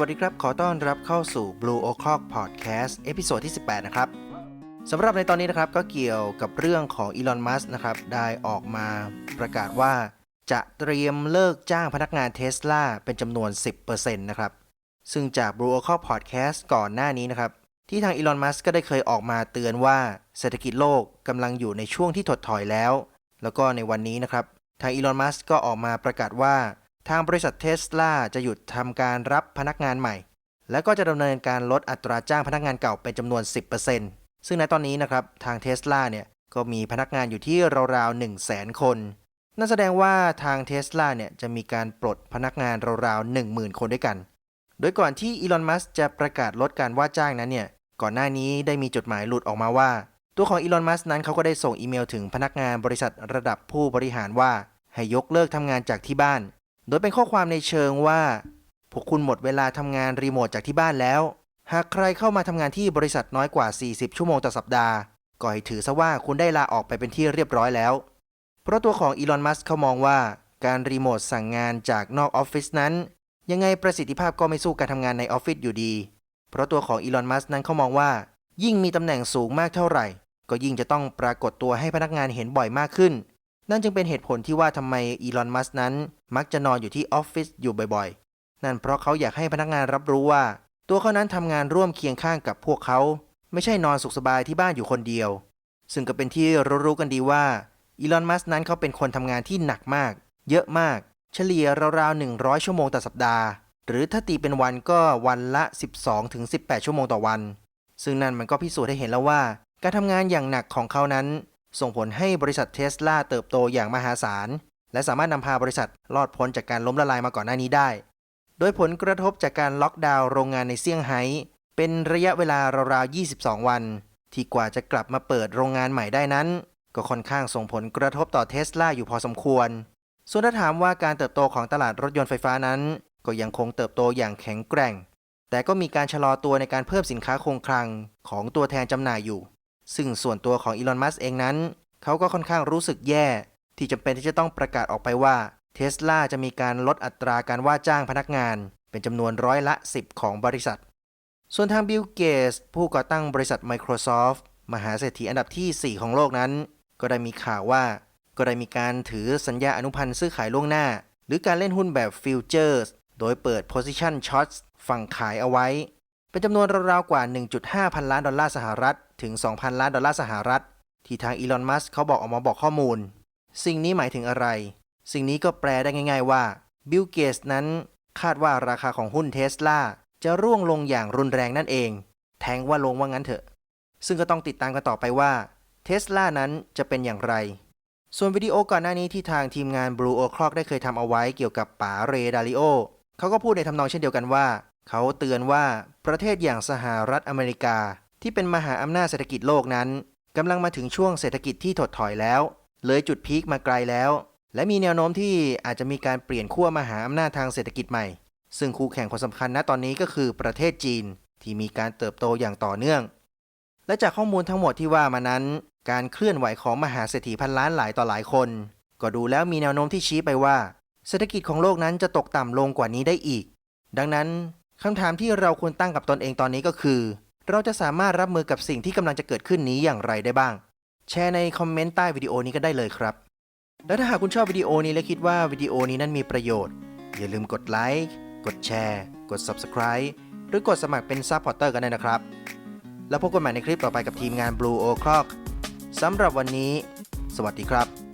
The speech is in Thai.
วัสดีครับ ขอต้อนรับเข้าสู่ Blue O'Clock Podcast เอพิโซดที่ 18 นะครับสำหรับในตอนนี้นะครับก็เกี่ยวกับเรื่องของอีลอน มัสนะครับ ได้ออกมาประกาศว่า จะเตรียมเลิกจ้างพนักงานเทสลาเป็นจำนวน 10%นะครับ ซึ่งจาก Blue O'Clock Podcast ก่อนหน้านี้นะครับ ที่ทางอีลอน มัสก็ได้เคยออกมาเตือนว่าเศรษฐกิจโลกกำลังอยู่ในช่วงที่ถดถอยแล้ว แล้วก็ในวันนี้นะครับ ทางอีลอน มัสก็ออกมาประกาศว่า ทางบริษัทเทสลาจะหยุดทำการรับพนักงานใหม่ และก็จะดำเนินการลดอัตราจ้างพนักงานเก่าเป็นจำนวน 10%ซึ่งในตอนนี้นะครับทางเทสลาเนี่ยก็มีพนักงานอยู่ที่ราวๆ 1 0 0 0 0 0 คน นั่นแสดงว่าทางเทสลาเนี่ยจะมีการปลดพนักงานราวๆ 10,000 คนด้วยกัน โดยก่อนที่อีลอน มัสจะประกาศลดการว่าจ้างนั้นเนี่ย ก่อนหน้านี้ได้มีจดหมายหลุดออกมาว่า ตัวของอีลอน มัสนั้นเขาก็ได้ส่งอีเมลถึงพนักงานบริษัทระดับผู้บริหารว่า ให้ยกเลิกทำงานจากที่บ้าน โดยเป็นข้อความในเชิงว่า พวกคุณหมดเวลาทำงานรีโมทจากที่บ้านแล้ว หากใครเข้ามาทำงานที่บริษัทน้อยกว่า 40 ชั่วโมงต่อสัปดาห์ ก็ให้ถือซะว่าคุณได้ลาออกไปเป็นที่เรียบร้อยแล้ว เพราะตัวของอีลอน มัสเขามองว่าการรีโมทสั่งงานจากนอกออฟฟิศนั้น ยังไงประสิทธิภาพก็ไม่สู้การทำงานในออฟฟิศอยู่ดี เพราะตัวของอีลอน มัสนั้นเขามองว่า ยิ่งมีตำแหน่งสูงมากเท่าไหร่ ก็ยิ่งจะต้องปรากฏตัวให้พนักงานเห็นบ่อยมากขึ้น นั่นจึงเป็นเหตุผลที่ว่าทำไมอีลอนมัสนั้น มักจะนอนอยู่ที่ออฟฟิศอยู่บ่อยๆ นั่นเพราะเขาอยากให้พนักงานรับรู้ว่า ตัวเขานั้นทำงานร่วมเคียงข้างกับพวกเขา ไม่ใช่นอนสุขสบายที่บ้านอยู่คนเดียว ซึ่งก็เป็นที่รู้ๆกันดีว่าอีลอนมัสนั้นเขาเป็นคนทำงานที่หนักมาก เยอะมาก เฉลี่ยราวๆ100 ชั่วโมงต่อสัปดาห์ หรือถ้าตีเป็นวันก็วันละ 12-18 ชั่วโมงต่อวัน ซึ่งนั่นมันก็พิสูจน์ให้เห็นแล้วว่า การทำงานอย่างหนักของเขานั้น ส่งผลให้บริษัทเทสลาเติบโตอย่างมหาศาล และสามารถนำพาบริษัทรอดพ้นจากการล้มละลายมาก่อนหน้านี้ได้ โดยผลกระทบจากการล็อกดาวน์โรงงานในเซี่ยงไฮ้เป็นระยะเวลาราวๆ 22 วัน ที่กว่าจะกลับมาเปิดโรงงานใหม่ได้นั้น ก็ค่อนข้างส่งผลกระทบต่อเทสลาอยู่พอสมควร ส่วนถ้าถามว่าการเติบโตของตลาดรถยนต์ไฟฟ้านั้น ก็ยังคงเติบโตอย่างแข็งแกร่ง แต่ก็มีการชะลอตัวในการเพิ่มสินค้าคงคลังของตัวแทนจำหน่ายอยู่ ซึ่งส่วนตัวของอีลอน มัสเองนั้น เขาก็ค่อนข้างรู้สึกแย่ ที่จำเป็นที่จะต้องประกาศออกไปว่าเทสลาจะมีการลดอัตราการว่าจ้างพนักงาน เป็นจำนวนร้อยละ 10 ของบริษัท ส่วนทางบิล เกสผู้ก่อตั้งบริษัท Microsoft มหาเศรษฐีอันดับที่ 4 ของโลกนั้น ก็ได้มีข่าวว่า ก็ได้มีการถือสัญญาอนุพันธ์ซื้อขายล่วงหน้า หรือการเล่นหุ้นแบบฟิวเจอร์สโดยเปิด position shots ฝั่งขายเอาไว้ เป็นจำนวนราวๆกว่า 1.5 พันล้านดอลลาร์สหรัฐ ถึง 2,000 ล้านดอลลาร์สหรัฐ ที่ทางอีลอน มัสเขาบอกออกมาบอกข้อมูล สิ่งนี้หมายถึงอะไร สิ่งนี้ก็แปลได้ง่าย ๆ ว่า บิล เกสนั้นคาดว่าราคาของหุ้นเทสลาจะร่วงลงอย่างรุนแรงนั่นเอง แทงว่าลงว่างั้นเถอะ ซึ่งก็ต้องติดตามกันต่อไปว่าเทสลานั้นจะเป็นอย่างไร ส่วนวิดีโอก่อนหน้านี้ที่ทางทีมงาน Blue O'Clock ได้เคยทำเอาไว้เกี่ยวกับป๋าเรดาริโอเขาก็พูดในทำนองเช่นเดียวกันว่า เขาเตือนว่าประเทศอย่างสหรัฐอเมริกา ที่เป็นมหาอำนาจเศรษฐกิจโลกนั้นกำลังมาถึงช่วงเศรษฐกิจที่ถดถอยแล้ว เลยจุดพีคมาไกลแล้ว และมีแนวโน้มที่อาจจะมีการเปลี่ยนขั้วมหาอำนาจทางเศรษฐกิจใหม่ ซึ่งคู่แข่งคนสำคัญณตอนนี้ก็คือประเทศจีนที่มีการเติบโตอย่างต่อเนื่อง และจากข้อมูลทั้งหมดที่ว่ามานั้น การเคลื่อนไหวของมหาเศรษฐีพันล้านหลายต่อหลายคน ก็ดูแล้วมีแนวโน้มที่ชี้ไปว่า เศรษฐกิจของโลกนั้นจะตกต่ำลงกว่านี้ได้อีก ดังนั้น คำถามที่เราควรตั้งกับตนเองตอนนี้ก็คือ เราจะสามารถรับมือกับสิ่งที่กำลังจะเกิดขึ้นนี้อย่างไรได้บ้าง แชร์ในคอมเมนต์ใต้วิดีโอนี้ก็ได้เลยครับ และถ้าหากคุณชอบวิดีโอนี้และคิดว่าวิดีโอนี้นั้นมีประโยชน์ อย่าลืมกดไลค์กดแชร์ กด Subscribe หรือกดสมัครเป็นซัพพอร์เตอร์กันได้นะครับ แล้วพบกันใหม่ในคลิปต่อไปกับทีมงาน Blue O'Clock สำหรับวันนี้ สวัสดีครับ